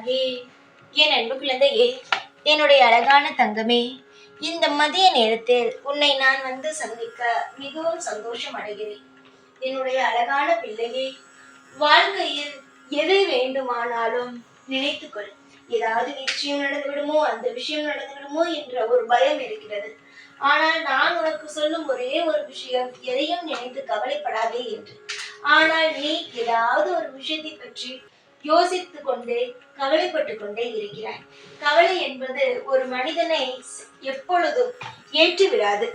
வாராகி என் அன்பு குழந்தையே என்னுடைய அழகான தங்கமே இந்த மதிய நேரத்தில் உன்னை நான் வந்து சந்திக்க மிகவும் சந்தோஷம் அடைகிறேன். என்னுடைய அழகான பிள்ளையே வாழ்க்கையில் எது வேண்டுமானாலும் நினைத்துக்கொள் ஏதாவது நிச்சயம் நடந்துவிடுமோ அந்த விஷயம் நடந்துவிடுமோ என்ற ஒரு பயம் இருக்கிறது. ஆனால் நான் உனக்கு சொல்லும் ஒரே ஒரு விஷயம் எதையும் நினைத்து கவலைப்படாதே என்று. ஆனால் நீ ஏதாவது ஒரு விஷயத்தை பற்றி யோசித்துக் கொண்டே கவலைப்பட்டு கொண்டே இருக்கிறாய். கவலை என்பது ஒரு மனிதனை எப்பொழுதும் ஏற்றி விடாது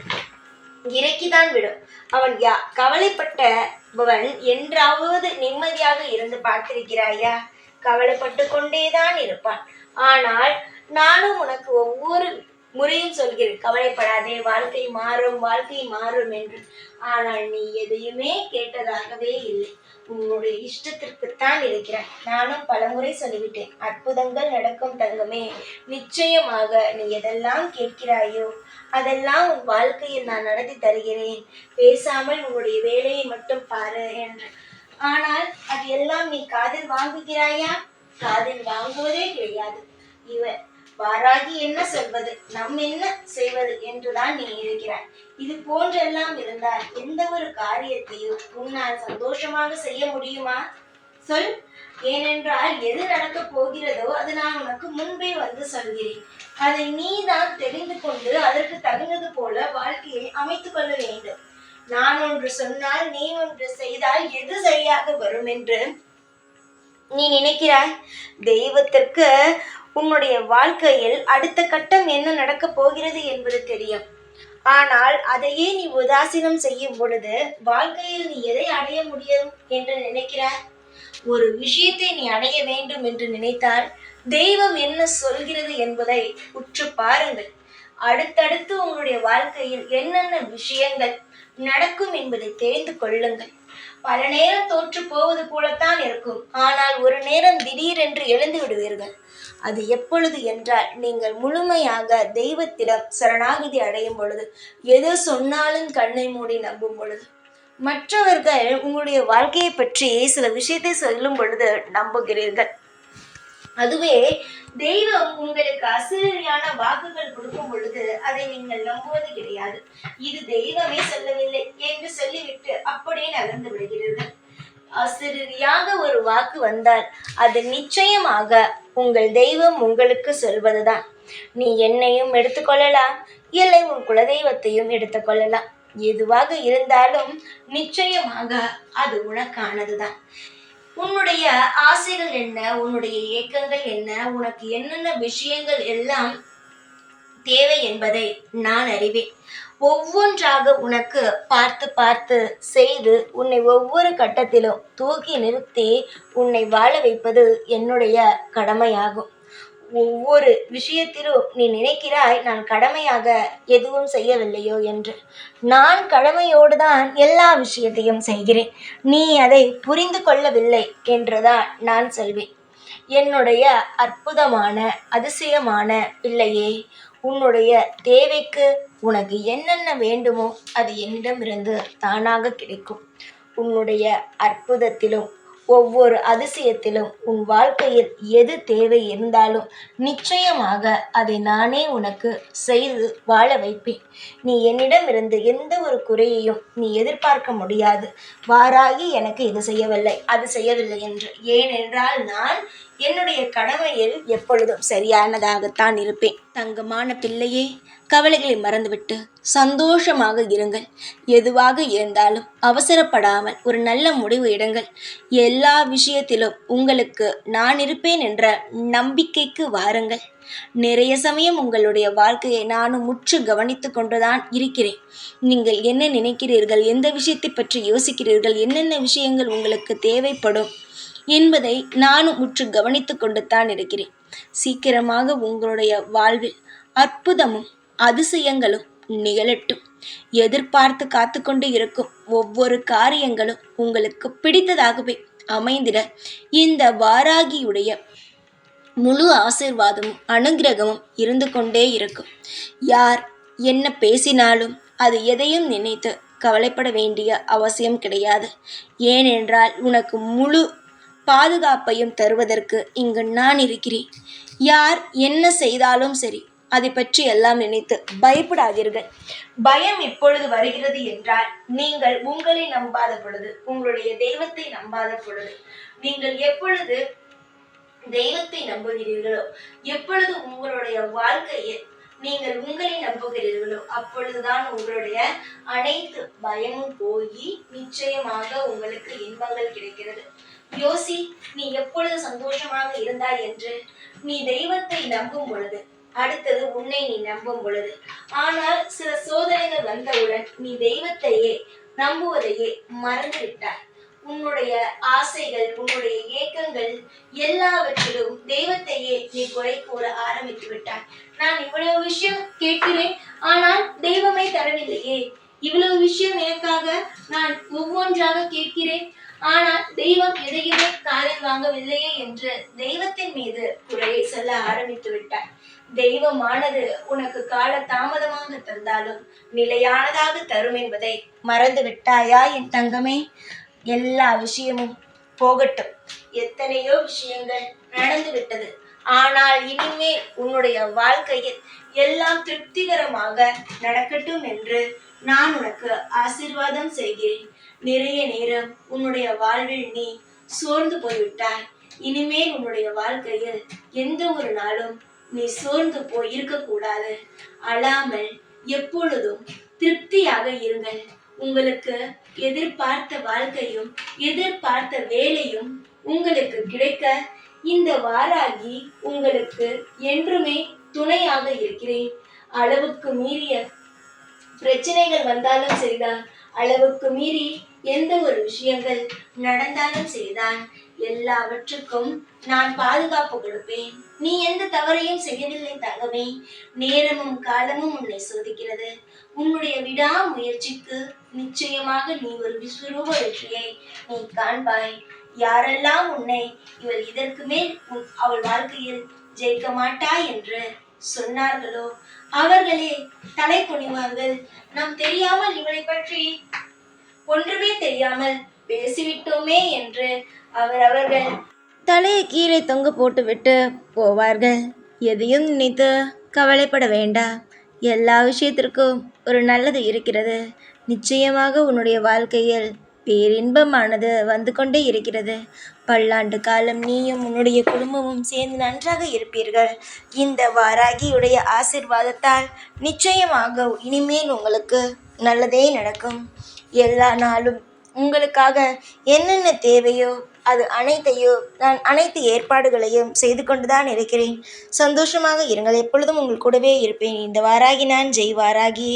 இறக்கிதான் விடும். அவன் யா கவலைப்பட்டவன் என்றாவது நிம்மதியாக இருந்து பார்த்திருக்கிறாயா? கவலைப்பட்டு கொண்டேதான் இருப்பான். ஆனால் நானும் உனக்கு ஒவ்வொரு முறையும் சொல்கிறேன். கவலைப்படாதே வாழ்க்கை மாறும் வாழ்க்கை மாறும் என்று. ஆனால் நீ எதையுமே கேட்டதாகவே இல்லை. உன்னுடைய இஷ்டத்திற்குத்தான் இருக்கிறாய். நானும் பலமுறை சொல்லிவிட்டேன். அற்புதங்கள் நடக்கும் தங்கமே. நிச்சயமாக நீ எதெல்லாம் கேட்கிறாயோ அதெல்லாம் உன் வாழ்க்கையில் நான் நடத்தி தருகிறேன். பேசாமல் உன்னுடைய வேலையை மட்டும் பாரு என்று. ஆனால் அது எல்லாம் நீ காதில் வாங்குகிறாயா? காதில் வாங்குவதே கிடையாது. இவன் வாராகி என்ன சொல்வது? நம் என்ன செய்வது என்றுதான் நீ இருக்கிறாய். இது போன்றெல்லாம் இருந்தால் எந்த ஒரு காரியத்தையும் உன்னால் சந்தோஷமாக செய்ய முடியுமா? சொல். ஏனென்றால் எது நடக்கப் போகிறதோ அது நான் உனக்கு முன்பே வந்து சொல்கிறேன். அதை நீதான் தெரிந்து கொண்டு அதற்கு தகுந்தது போல வாழ்க்கையை அமைத்துக் கொள்ள வேண்டும். நான் ஒன்று சொன்னால் நீ ஒன்று செய்தால் எது சரியாக வரும் என்று நீ நினைக்கிறாய்? தெய்வத்திற்கு உன்னுடைய வாழ்க்கையில் அடுத்த கட்டம் என்ன நடக்கப் போகிறது என்பது தெரியும். ஆனால் அதையே நீ உதாசீனம் செய்யும் பொழுது வாழ்க்கையில் நீ எதை அடைய முடியும் என்று நினைக்கிறாய்? ஒரு விஷயத்தை நீ அடைய வேண்டும் என்று நினைத்தால் தெய்வம் என்ன சொல்கிறது என்பதை உற்று பாருங்கள். அடுத்தடுத்து உங்களுடைய வாழ்க்கையில் என்னென்ன விஷயங்கள் நடக்கும் என்பதை தெரிந்து கொள்ளுங்கள். பல நேரம் தோற்று போவது போலத்தான் இருக்கும். ஆனால் ஒரு நேரம் திடீரென்று எழுந்து விடுவீர்கள். அது எப்பொழுது என்றால் நீங்கள் முழுமையாக தெய்வத்திடம் சரணாகதி அடையும் பொழுது எது சொன்னாலும் கண்ணை மூடி நம்பும் பொழுது. மற்றவர்கள் உங்களுடைய வாழ்க்கையை பற்றி சில விஷயத்தை சொல்லும் பொழுது நம்புகிறீர்கள். அதுவே தெய்வம் உங்களுக்கு அசிரியான வாக்குகள் கொடுக்கும் பொழுது அதை நீங்கள் நம்புவது கிடையாது. இது தெய்வமே சொல்லவில்லை என்று சொல்லிவிட்டு அப்படியே நகர்ந்து விடுகிறீர்கள். அசிரியாக ஒரு வாக்கு வந்தால் அது நிச்சயமாக உங்கள் தெய்வம் உங்களுக்கு சொல்வதுதான். நீ என்னையும் எடுத்துக்கொள்ளலாம் இல்லை உன் குலதெய்வத்தையும் எடுத்துக்கொள்ளலாம் எதுவாக இருந்தாலும் நிச்சயமாக அது உனக்கானதுதான். உன்னுடைய ஆசைகள் என்ன? உன்னுடைய ஏக்கங்கள் என்ன? உனக்கு என்னென்ன விஷயங்கள் எல்லாம் தேவை என்பதை நான் அறிவேன். ஒவ்வொன்றாக உனக்கு பார்த்து பார்த்து செய்து உன்னை ஒவ்வொரு கட்டத்திலும் தூக்கி நிறுத்தி உன்னை வாழ வைப்பது என்னுடைய கடமையாகும். ஒவ்வொரு விஷயத்திலும் நீ நினைக்கிறாய் நான் கடமையாக எதுவும் செய்யவில்லையோ என்று. நான் கடமையோடு தான் எல்லா விஷயத்தையும் செய்கிறேன். நீ அதை புரிந்து கொள்ளவில்லை என்றுதான் நான் சொல்வேன். என்னுடைய அற்புதமான அதிசயமான பிள்ளையே உன்னுடைய தேவைக்கு உனக்கு என்னென்ன வேண்டுமோ அது என்னிடமிருந்து தானாக கிடைக்கும். உன்னுடைய அற்புதத்திலும் ஒவ்வொரு அதிசயத்திலும் உன் வாழ்க்கையில் எது தேவை இருந்தாலும் நிச்சயமாக அதை நானே உனக்கு செய்து வாழ வைப்பேன். நீ என்னிடமிருந்து எந்த ஒரு குறையையும் நீ எதிர்பார்க்க முடியாது. வாராகி எனக்கு இது செய்யவில்லை அது செய்யவில்லை என்று. ஏனென்றால் நான் என்னுடைய கடமையில் எப்பொழுதும் சரியானதாகத்தான் இருப்பேன். தங்கமான பிள்ளையே கவலைகளை மறந்துவிட்டு சந்தோஷமாக இருங்கள். எதுவாக இருந்தாலும் அவசரப்படாமல் ஒரு நல்ல முடிவு எடுங்கள். எல்லா விஷயத்திலும் உங்களுக்கு நான் இருப்பேன் என்ற நம்பிக்கைக்கு வாருங்கள். நிறைய சமயம் உங்களுடைய வாழ்க்கையை நானும் முற்று கவனித்து கொண்டுதான் இருக்கிறேன். நீங்கள் என்ன நினைக்கிறீர்கள்? எந்த விஷயத்தை பற்றி யோசிக்கிறீர்கள்? என்னென்ன விஷயங்கள் உங்களுக்கு தேவைப்படும்? என்பதை நானும் முற்று கவனித்து கொண்டு தான் இருக்கிறேன். சீக்கிரமாக உங்களுடைய வாழ்வில் அற்புதமும் அதிசயங்களும் நிகழட்டும். எதிர்பார்த்து காத்து கொண்டு இருக்கும் ஒவ்வொரு காரியங்களும் உங்களுக்கு பிடித்ததாகவே அமைந்திட இந்த வாராகியுடைய முழு ஆசிர்வாதமும் அனுகிரகமும் இருந்து கொண்டே இருக்கும். யார் என்ன பேசினாலும் அது எதையும் நினைத்து கவலைப்பட வேண்டிய அவசியம் கிடையாது. ஏனென்றால் உனக்கு முழு பாதுகாப்பையும் தருவதற்கு இங்கு நான் இருக்கிறேன். யார் என்ன செய்தாலும் சரி அதை பற்றி எல்லாம் நினைத்து பயப்படாதீர்கள். பயம் இப்பொழுது வருகிறது என்றால் நீங்கள் உங்களை நம்பாத பொழுது உங்களுடைய தெய்வத்தை நம்பாத பொழுது நீங்கள் எப்பொழுது தெய்வத்தை நம்புகிறீர்களோ எப்பொழுது உங்களுடைய வாழ்க்கையில் நீங்கள் உங்களை நம்புகிறீர்களோ அப்பொழுதுதான் உங்களுடைய அனைத்து பயமும் போய் நிச்சயமாக உங்களுக்கு இன்பங்கள் கிடைக்கிறது. யோசி நீ எப்பொழுது சந்தோஷமாக இருந்தாய் என்று. நீ தெய்வத்தை நம்பும் பொழுது அடுத்தது உன்னை நீ நம்பும் பொழுது. ஆனால் சில சோதனைகள் வந்தவுடன் நீ தெய்வத்தையே நம்புவதையே மறந்து விட்டாய். உன்னுடைய ஆசைகள் உன்னுடைய ஏக்கங்கள் எல்லாவற்றிலும் தெய்வத்தையே நீ குறை கூற ஆரம்பித்து விட்டாய். நான் இவ்வளவு விஷயம் கேட்கிறேன் ஆனால் தெய்வமே தரவில்லையே. இவ்வளவு விஷயம் எனக்காக நான் ஒவ்வொன்றாக கேட்கிறேன். ஆனால் தெய்வம் எதையுமே காதில் வாங்கவில்லையே என்று தெய்வத்தின் மீது குறையை சொல்ல ஆரம்பித்து விட்டார். தெய்வமானது உனக்கு கால தாமதமாக தந்தாலும் நிலையானதாக தரும் என்பதை மறந்து விட்டாயா என் தங்கமே? எல்லா விஷயமும் போகட்டும். எத்தனையோ விஷயங்கள் நடந்து விட்டது. ஆனால் இனிமே உன்னுடைய வாழ்க்கையில் எல்லாம் திருப்திகரமாக நடக்கட்டும் என்று நான் உனக்கு ஆசிர்வாதம் செய்கிறேன். நிறைய நேரம் உன்னுடைய வாழ்வில் நீ சோர்ந்து போய்விட்டாய். இனிமேல் உன்னுடைய வாழ்க்கையில் எந்த ஒரு நாளும் நீ சோர்ந்து போய் இருக்கக்கூடாது அழாமல் எப்பொழுதும் திருப்தியாக இருங்கள். உங்களுக்கு எதிர்பார்த்த வாழ்க்கையும் எதிர்பார்த்த வேலையும் உங்களுக்கு கிடைக்க இந்த வாராகி உங்களுக்கு என்றுமே துணையாக இருக்கிறேன். அளவுக்கு மீறிய பிரச்சனைகள் வந்தாலும் சரிதான் அளவுக்கு மீறி எந்த ஒரு விஷயங்கள் நடந்தாலும் சரிதான் எல்லாவற்றுக்கும் நான் பாதுகாப்பு கொடுப்பேன். நீ எந்த தவறையும் செய்யவில்லை தங்கமே. நேரமும் காலமும் உன்னை சோதிக்கிறது. உன்னுடைய விடாமுயற்சிக்கு நிச்சயமாக நீ ஒரு விஸ்வரூப வெற்றியை நீ காண்பாய். யாரெல்லாம் உன்னை இவள் இதற்கு மேல் அவள் வாழ்க்கையில் ஜெயிக்க மாட்டாய் என்று சொன்னார்களோ அவர்களே தலை குனிவார்கள். நாம் தெரியாமல் இவளை பற்றி ஒன்றுமே தெரியாமல் பேசிவிட்டோமே என்று அவர் அவர்கள் தலையை கீழே தொங்க போட்டுவிட்டு போவார்கள். எதையும் நினைத்து கவலைப்பட வேண்டாம். எல்லா விஷயத்திற்கும் ஒரு நல்லது இருக்கிறது. நிச்சயமாக உன்னுடைய வாழ்க்கையில் பேரின்பமானது வந்து கொண்டே இருக்கிறது. பல்லாண்டு காலம் நீயும் உன்னுடைய குடும்பமும் சேர்ந்து நன்றாக இருப்பீர்கள். இந்த வாராகியுடைய ஆசிர்வாதத்தால் நிச்சயமாக இனிமேல் உங்களுக்கு நல்லதே நடக்கும். எல்லா நாளும் உங்களுக்காக என்னென்ன தேவையோ அது அனைத்தையும் நான் அனைத்து ஏற்பாடுகளையும் செய்து கொண்டு தான் இருக்கிறேன். சந்தோஷமாக இருங்கள். எப்பொழுதும் உங்கள் கூடவே இருப்பேன். இந்த வாராகி நான் ஜெய் வாராகி